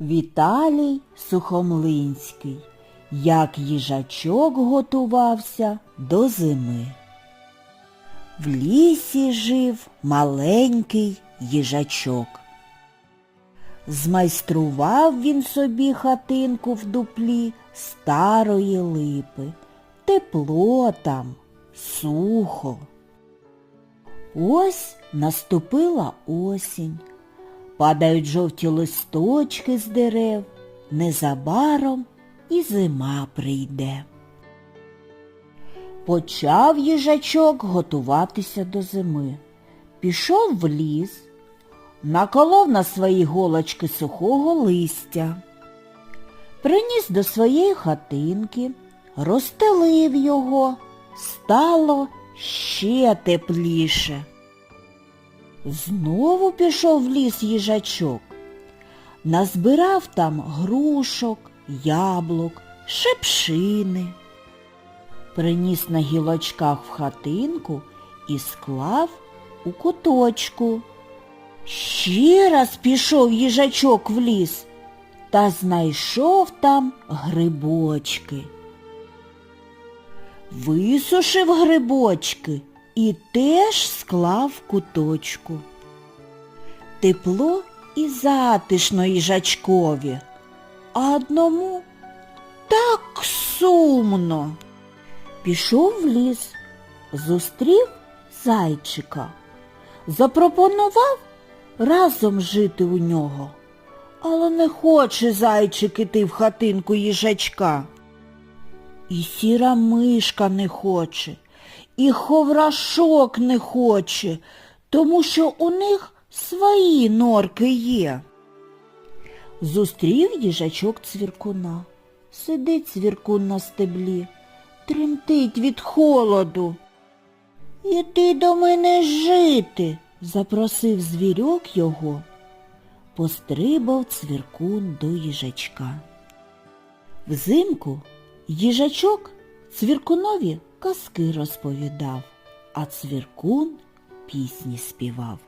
Віталій Сухомлинський, як їжачок готувався до зими. В лісі жив маленький їжачок. Змайстрував він собі хатинку в дуплі старої липи. Тепло там, сухо. Ось наступила осінь. Падають жовті листочки з дерев, незабаром і зима прийде. Почав їжачок готуватися до зими. Пішов в ліс, наколов на свої голочки сухого листя, приніс до своєї хатинки, розстелив його, стало ще тепліше. Знову пішов в ліс їжачок. Назбирав там грушок, яблук, шепшини. Приніс на гілочках в хатинку і склав у куточку. Ще раз пішов їжачок в ліс та знайшов там грибочки. Висушив грибочки і теж склав куточку. Тепло і затишно їжачкові, а одному так сумно. Пішов в ліс, зустрів зайчика, запропонував разом жити у нього. Але не хоче зайчик іти в хатинку їжачка. І сіра мишка не хоче, і ховрашок не хоче, тому що у них свої норки є. Зустрів їжачок цвіркуна. Сидить цвіркун на стеблі, тремтить від холоду. Іди до мене жити, запросив звірьок його. Пострибав цвіркун до їжачка. Взимку їжачок цвіркунові казки розповідав, а цвіркун пісні співав.